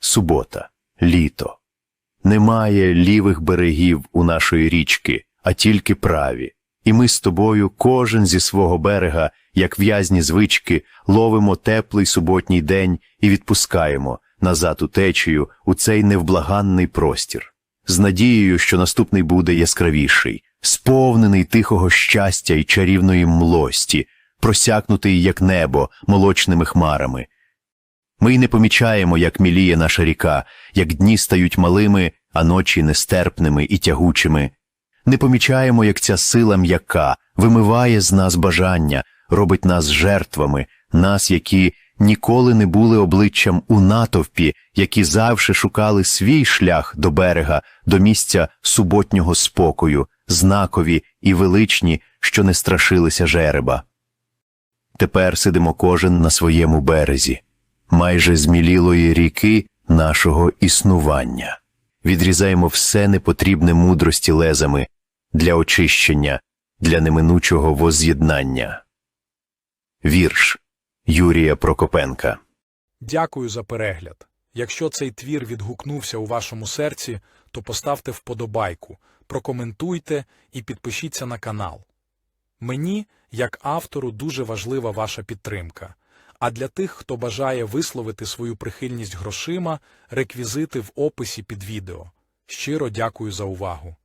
Субота, літо. Немає лівих берегів у нашої річки, а тільки праві. І ми з тобою, кожен зі свого берега, як в'язні звички, ловимо теплий суботній день і відпускаємо назад у течію у цей невблаганний простір, з надією, що наступний буде яскравіший, сповнений тихого щастя і чарівної млості, просякнутий, як небо, молочними хмарами. Ми й не помічаємо, як міліє наша ріка, як дні стають малими, а ночі нестерпними і тягучими. Не помічаємо, як ця сила м'яка вимиває з нас бажання, робить нас жертвами, нас, які ніколи не були обличчям у натовпі, які завжди шукали свій шлях до берега, до місця суботнього спокою, знакові і величні, що не страшилися жереба. Тепер сидимо кожен на своєму березі, майже змілілої ріки нашого існування. Відрізаємо все непотрібне мудрості лезами для очищення, для неминучого воз'єднання. Вірш Юрія Прокопенка Дякую за перегляд. Якщо цей твір відгукнувся у вашому серці, то поставте вподобайку, прокоментуйте і підпишіться на канал. Мені, як автору, дуже важлива ваша підтримка. А для тих, хто бажає висловити свою прихильність грошима, реквізити в описі під відео. Щиро дякую за увагу.